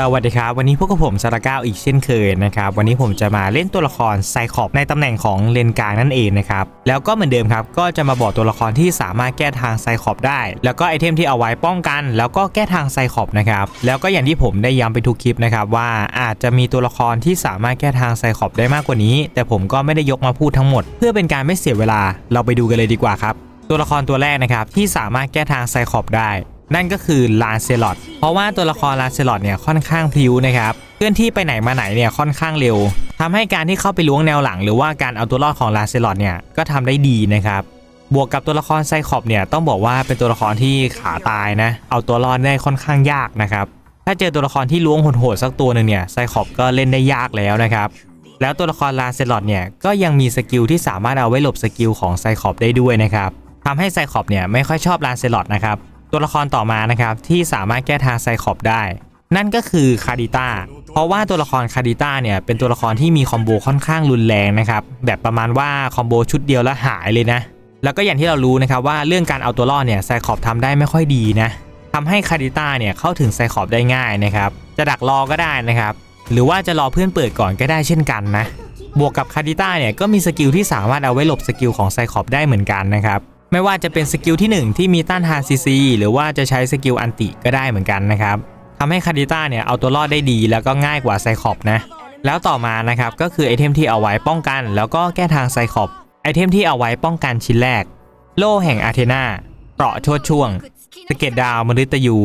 สวัสดีครับวันนี้พวกกับผมซาราก้าอีกเช่นเคยนะครับวันนี้ผมจะมาเล่นตัวละครไซคอบในตำแหน่งของเลนกลางนั่นเองนะครับแล้วก็เหมือนเดิมครับก็จะมาบอกตัวละครที่สามารถแก้ทางไซคอบได้ แล้วก็ไอเทมที่เอาไว้ป้องกัน แล้วก็แก้ทางไซคอบนะครับแล้วก็อย่างที่ผมได้ย้ำไปทุกคลิปนะครับว่าอาจจะมีตัวละครที่สามารถแก้ทางไซคอบได้มากกว่านี้ แต่ผมก็ไม่ได้ยกมาพูดทั้งหมด เพื่อเป็นการไม่เสียเวลาเราไปดูกันเลยดีกว่าครับตัวละครตัวแรกนะครับที่สามารถแก้ทางไซคอบได้ นั่นก็คือลาเซลอดเพราะว่าตัวละครลาเซลอดเนี่ยค่อนข้างพลิ้วนะครับเคลื่อนที่ไปไหนมาไหนเนี่ยค่อนข้างเร็วทำให้การที่เข้าไปล้วงแนวหลัง หรือว่าการเอาตัวรอดของลาเซลอดเนี่ยก็ทำได้ดีนะครับบวกกับตัวละครไซคอบเนี่ยต้องบอกว่าเป็นตัวละครที่ขาตายนะ เอาตัวรอดได้ค่อนข้างยากนะครับถ้าเจอตัวละครที่ล้วงโหดๆสักตัวหนึ่งเนี่ยไซคอบก็เล่นได้ยากแล้วนะครับแล้วตัวละครลาเซลอดเนี่ยก็ยังมีสกิลที่สามารถเอาไว้หลบสกิลของไซคอบได้ด้วยนะครับทำให้ไซคอบเนี่ยไม่ค่อยชอบลาเซลอดนะครับ ตัวละครต่อมานะครับที่สามารถแก้ทางไซคอบได้ นั่นก็คือคาดิต้าเพราะว่าตัวละครคาดิต้าเนี่ยเป็นตัวละครที่มีคอมโบค่อนข้างรุนแรงนะครับแบบประมาณว่าคอมโบชุดเดียวแล้วหายเลยนะแล้วก็อย่างที่เรารู้นะครับว่าเรื่องการเอาตัวรอดเนี่ยไซคอบทำได้ไม่ค่อยดีนะทำให้คาดิต้าเนี่ยเข้าถึงไซคอบได้ง่ายนะครับจะดักรอก็ได้นะครับหรือว่าจะรอเพื่อนเปิดก่อนก็ได้เช่นกันนะบวกกับคาดิต้าเนี่ยก็มีสกิลที่สามารถเอาไว้หลบสกิลของไซคอบได้เหมือนกันนะครับ ไม่ว่าจะเป็นสกิลที่ 1 ที่มีต้านทานซีซีหรือว่าจะใช้สกิลอันติก็ได้เหมือนกันนะครับทำให้คาดิต้าเนี่ยเอาตัวรอดได้ดีแล้วก็ง่ายกว่าไซคอบนะแล้วต่อมานะครับก็คือไอเทมที่เอาไว้ป้องกัน แล้วก็แก้ทางไซคอบไอเทมที่เอาไว้ป้องกันชิ้นแรก โล่แห่งอาเทนาเปราะชดช่วงสเก็ตดาวมฤตยู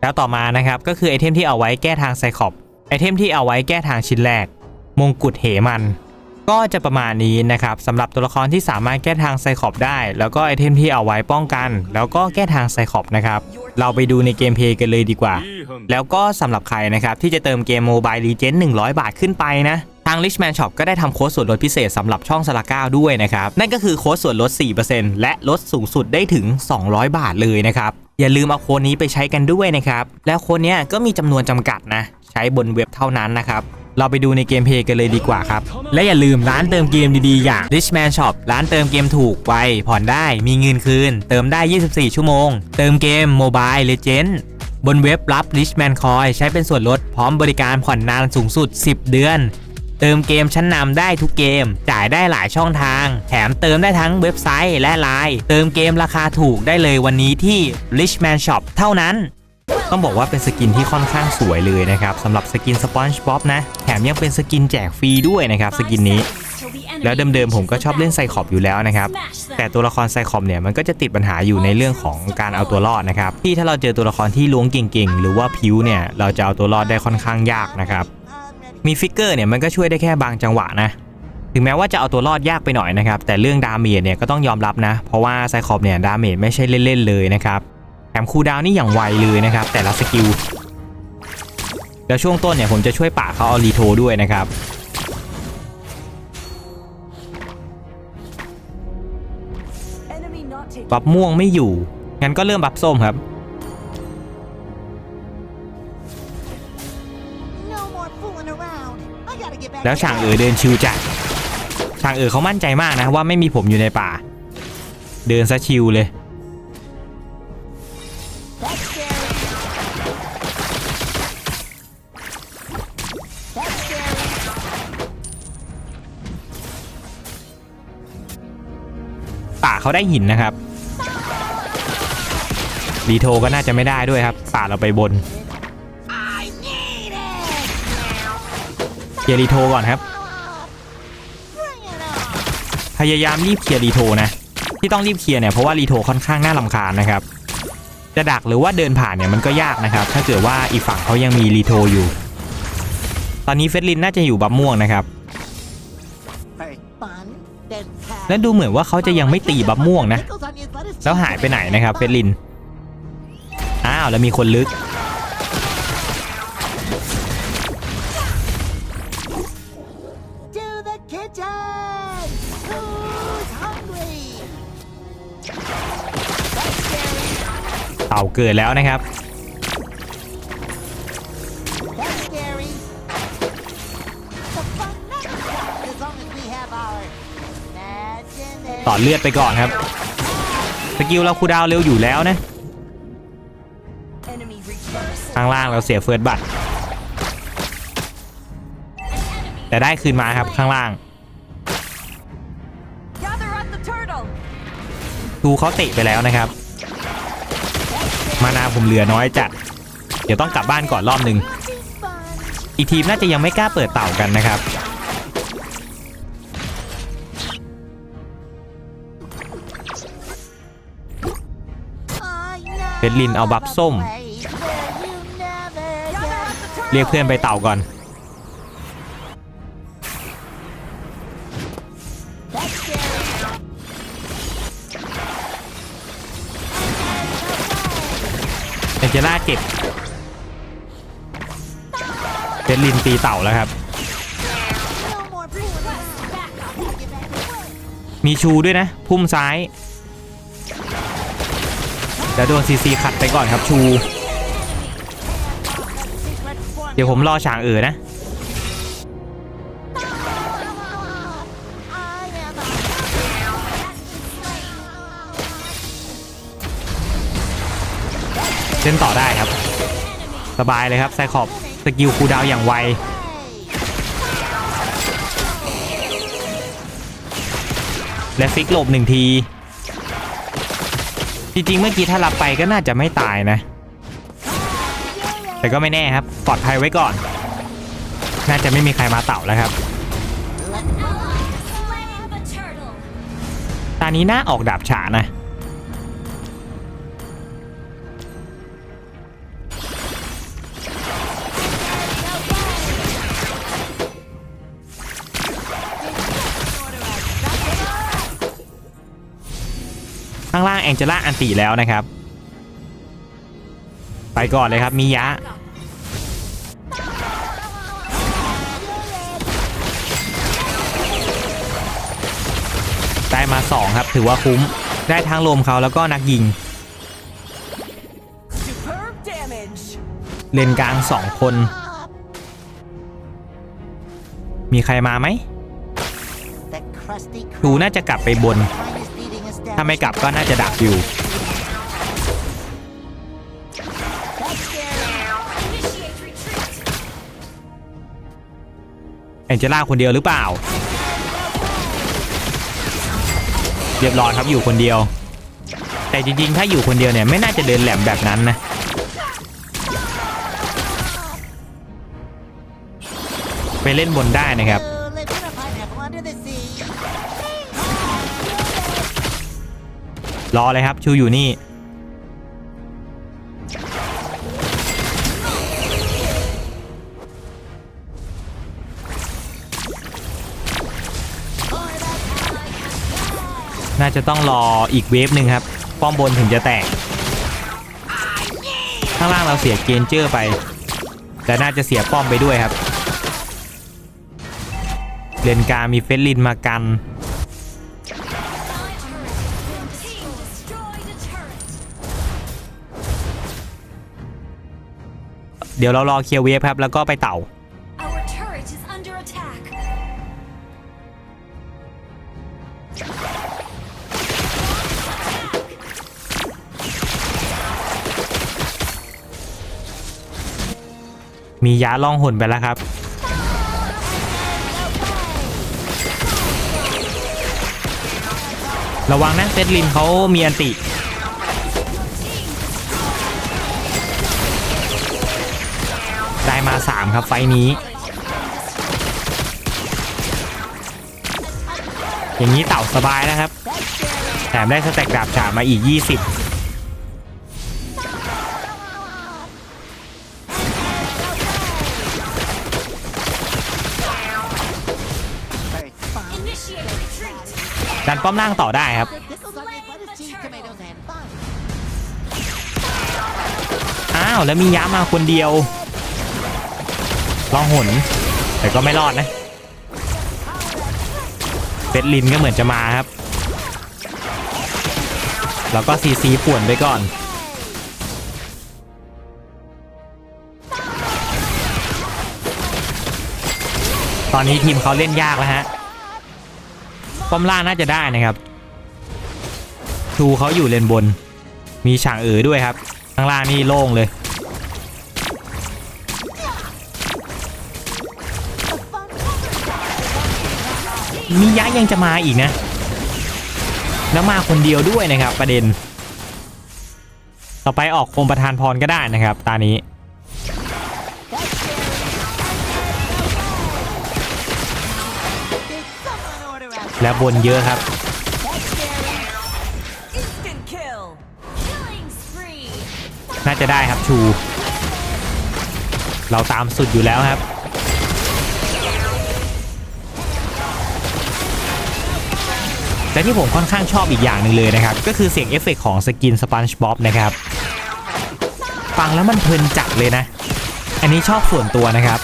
แล้วต่อมานะครับก็คือไอเทมที่เอาไว้แก้ทางไซคอบไอเทมที่เอาไว้แก้ทางชิ้นแรก มงกุฎเหมัน ก็จะประมาณนี้นะครับสำหรับตัวละครที่สามารถแก้ทางไซคอบได้ แล้วก็ไอเทมที่เอาไว้ป้องกัน แล้วก็แก้ทางไซคอบนะครับเราไปดูในเกมเพลย์กันเลยดีกว่า แล้วก็สำหรับใครนะครับที่จะเติมเกมโมบายรีเจน100 บาทขึ้นไปนะทาง Richman Shop ก็ได้ทำโค้ดส่วนลดพิเศษสำหรับช่องสลาก้าด้วยนะครับ นั่นก็คือโค้ดส่วนลด 4%และลดสูงสุดได้ถึง 200 บาทเลยนะครับ อย่าลืมเอาโค้ดนี้ไปใช้กันด้วยนะครับ แล้วโค้ดนี้ก็มีจำนวนจำกัดนะ ใช้บนเว็บเท่านั้นนะครับ เราไปดูในเกมเพย์กันเลยดีกว่าครับ และอย่าลืมร้านเติมเกมดีๆ อย่าง Richman Shop ร้านเติมเกมถูกไวผ่อนได้มีเงินคืน เติมได้ 24 ชั่วโมง เติมเกม Mobile Legend บนเว็บรับ Richman Coin ใช้เป็นส่วนลดพร้อมบริการผ่อนนานสูงสุด 10 เดือน เติมเกมชั้นนำได้ทุกเกม จ่ายได้หลายช่องทาง แถมเติมได้ทั้งเว็บไซต์และไลน์เติมเกมราคาถูกได้เลยวันนี้ที่ Richman Shop เท่านั้น ต้องบอกว่าเป็นสกินที่ค่อนข้างสวยเลยนะครับสำหรับสกิน SpongeBob นะแถมยังเป็นสกินแจกฟรีด้วยนะครับสกินนี้ แล้วเดิมๆผมก็ชอบเล่นไซคอบอยู่แล้วนะครับแต่ตัวละครไซคอมเนี่ยมันก็จะติดปัญหาอยู่ในเรื่องของการเอาตัวรอดนะครับที่ถ้าเราเจอตัวละครที่ล้วงเก่งๆ หรือว่าพิ้วเนี่ยเราจะเอาตัวรอดได้ค่อนข้างยากนะครับมีฟิกเกอร์เนี่ยมันก็ช่วยได้แค่บางจังหวะนะถึงแม้ว่าจะเอาตัวรอดยากไปหน่อยนะครับแต่เรื่องดาเมจเนี่ยก็ต้องยอมรับนะ เพราะว่าไซคอบเนี่ยดาเมจไม่ใช่เล่นๆเลยนะครับ มคูลดาวน์นี่อย่างไวเลยนะครับ แต่ละสกิลแล้วช่วงต้นเนี่ยผมจะช่วยป่าเขาเอารีโทด้วยนะครับบัฟม่วงไม่อยู่ งั้นก็เริ่มบัฟส้มครับ แล้วฉางเอ๋อเดินชิวจัดฉางเอ๋อเขามั่นใจมากนะว่าไม่มีผมอยู่ในป่า เดินซะชิวเลย เขาได้หินนะครับรีโทก็น่าจะไม่ได้ด้วยครับป่าเราไปบนเคลียร์รีโทก่อนครับ พยายามรีบเคลียร์รีโทนะ ที่ต้องรีบเคลียร์เนี่ยเพราะว่ารีโทค่อนข้างน่าลำคาญนะครับ จะดักหรือว่าเดินผ่านเนี่ยมันก็ยากนะครับ ถ้าเกิดว่าอีกฝั่งเขายังมีรีโทอยู่ ตอนนี้เฟสลินน่าจะอยู่บับม่วงนะครับ และดูเหมือนว่าเขาจะยังไม่ตีบับม่วงนะ แล้วหายไปไหนนะครับเฟลิน อ้าวแล้วมีคนลึก เต่าเกิดแล้วนะครับ ต่อเลือดไปก่อนครับ สกิลเราคูดาวเร็วอยู่แล้วนะข้างล่างเราเสียเฟิร์สบัตแต่ได้คืนมาครับข้างล่างดูเขาเตะไปแล้วนะครับ มานาผมเหลือน้อยจัด เดี๋ยวต้องกลับบ้านก่อนรอบหนึ่งอีกทีมน่าจะยังไม่กล้าเปิดเต่ากันนะครับ เฟดลินเอาบัฟส้ม เรียกเพื่อนไปเต่าก่อน เอเจล่าเก็บเฟดลินตีเต่าแล้วครับ มีชูด้วยนะ พุ่มซ้าย แล้วโดนซีซีขัดไปก่อนครับชู เดี๋ยวผมรอฉางเอ๋อนะ เล่นต่อได้ครับ สบายเลยครับไซคอบสกิลคูดาวอย่างไวและฟิกหลบหนึ่งที จริงๆเมื่อกี้ถ้ารับไปก็น่าจะไม่ตายนะ แต่ก็ไม่แน่ครับ ปลอดภัยไว้ก่อน น่าจะไม่มีใครมาเต่าแล้วครับตอนนี้น่าออกดาบฉานะ แองเจล่าอันติแล้วนะครับ ไปก่อนเลยครับมียะได้มา 2 ครับ ถือว่าคุ้มได้ทั้งลมเขาแล้วก็นักยิง Superb damage. เลนกลาง 2 คน มีใครมาไหมดูน่าจะกลับไปบนถ้า ไม่กลับก็น่าจะดักอยู่แองเจล่าคนเดียวหรือเปล่า เรียบร้อยครับอยู่คนเดียว แต่จริงๆ ถ้าอยู่คนเดียวเนี่ยไม่น่าจะเดินแหลมแบบนั้นนะไปเล่นบนได้นะครับ รอเลยครับชูอยู่นี่น่าจะต้องรออีกเวฟหนึ่งครับ ป้อมบนถึงจะแตก ข้างล่างเราเสียเกนเจอร์ไป แต่น่าจะเสียป้อมไปด้วยครับ เลนกามีเฟสลินมากัน เดี๋ยวเรารอเคลียร์เวฟครับ แล้วก็ไปเต่า Our turret is under attack. มียาล่องหนไปแล้วครับระวังนะเซตลินเขามีอันติ 3 ครับไฟนี้ อย่างนี้เต่าสบายนะครับ แถมได้สแต็กดาบฉาบมาอีก 20ดันป้อมล่างต่อได้ครับ อ้าว แล้วมีย้ามาคนเดียว ลองหนแต่ก็ไม่รอดนะเฟสลินก็เหมือนจะมาครับ แล้วก็ซีซีป่วนไปก่อน ตอนนี้ทีมเขาเล่นยากแล้วฮะป้อมล่างน่าจะได้นะครับชูเขาอยู่เลนบน มีฉางเอ๋อด้วยครับ ข้างล่างนี่โล่งเลย มิยะยังจะมาอีกนะ แล้วมาคนเดียวด้วยนะครับ ประเด็น ต่อไปออกโคมประธานพรก็ได้นะครับ ตานี้ และบนเยอะครับน่าจะได้ครับชู เราตามสุดอยู่แล้วครับ และที่ผมค่อนข้างชอบอีกอย่างหนึ่งเลยนะครับ ก็คือเสียงเอฟเฟกต์ของสกินสปันช์บ๊อบนะครับ ฟังแล้วมันเพลินจัดเลยนะ อันนี้ชอบส่วนตัวนะครับ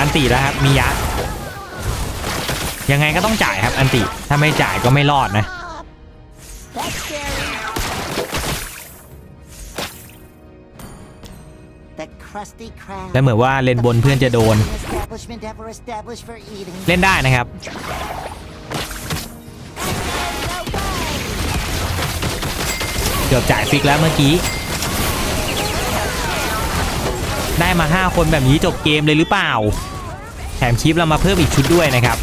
อันติแล้วครับมียะยังไงก็ต้องจ่ายครับอันติถ้าไม่จ่ายก็ไม่รอดนะ และเหมือนว่าเลนบนเพื่อนจะโดน Establishment ever established for eating. เล่นได้นะครับ เกือบจ่ายฟิกแล้วเมื่อกี้ ได้มา 5 คนแบบนี้จบเกมเลยหรือเปล่า แถมคลิปเรามาเพิ่มอีกชุดด้วยนะครับ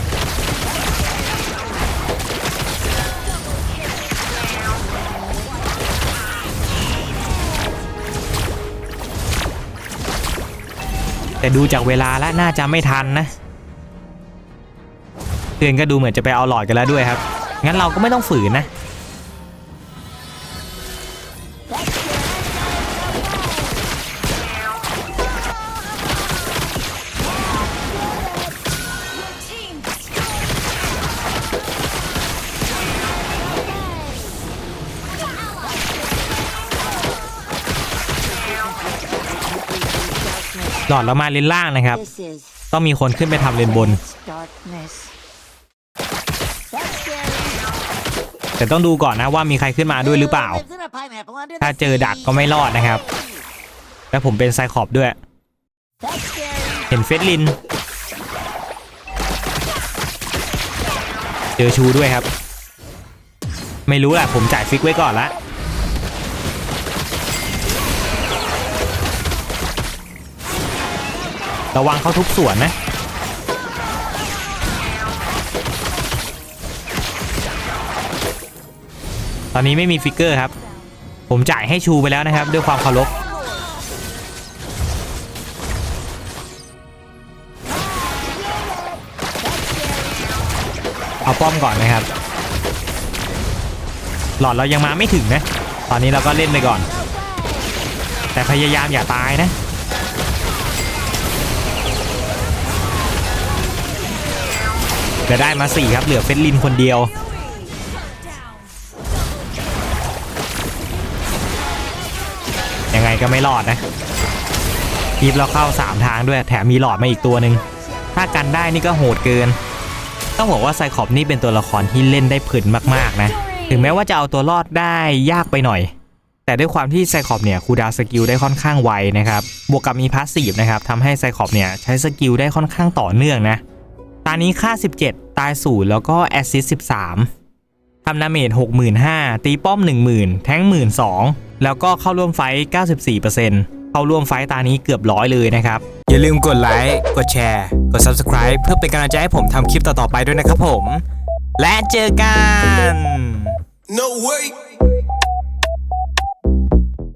แต่ดูจากเวลาแล้วน่าจะไม่ทันนะเพื่อนก็ดูเหมือนจะไปเอาหลอดกันแล้วด้วยครับ งั้นเราก็ไม่ต้องฝืนนะ หลอดเรามาเลนล่างนะครับ This is ต้องมีคนขึ้นไปทำเลนบน darkness. That's scary. แต่ต้องดูก่อนนะว่ามีใครขึ้นมาด้วยหรือเปล่า Lives in a pineapple under the ถ้าเจอดักก็ไม่รอดนะครับ และผมเป็นไซคอบด้วย That's scary. เห็นเฟสลิน เจอชูด้วยครับ ไม่รู้แหละผมจ่ายฟิกไว้ก่อนละ ระวังเขาทุบสวนนะตอนนี้ไม่มีฟิกเกอร์ครับ ผมจ่ายให้ชูไปแล้วนะครับ ด้วยความเคารพเอาป้อมก่อนนะครับ หลอดเรายังมาไม่ถึงนะ ตอนนี้เราก็เล่นไปก่อน แต่พยายามอย่าตายนะ จะได้มา 4 ครับ เหลือเฟสลินคนเดียว ยังไงก็ไม่รอดนะทีบเราเข้า 3 ทางด้วย แถมมีหลอดมาอีกตัวหนึ่ง ถ้ากันได้นี่ก็โหดเกิน ต้องบอกว่าไซคอบนี่เป็นตัวละครที่เล่นได้เพลินมากๆนะ ถึงแม้ว่าจะเอาตัวรอดได้ยากไปหน่อย แต่ด้วยความที่ไซคอบเนี่ยคูดาสกิลได้ค่อนข้างไวนะครับ บวกกับมีพาสซีฟนะครับทำให้ไซคอบเนี่ยใช้สกิลได้ค่อนข้างต่อเนื่องนะ ตอนนี้ค่า 17 ตายศูนย์แล้วก็แอสซิส13ทำดาเมจ65,000 ตีป้อม 10,000 แท้ง 12,000 แล้วก็เข้าร่วมไฟท์94%เข้าร่วมไฟตานี้เกือบร้อยเลยนะครับ อย่าลืมกดไลค์ กดแชร์ กด Subscribe เพื่อเป็นกำลังใจให้ผมทำคลิปต่อๆไปด้วยนะครับผม และเจอกัน No way.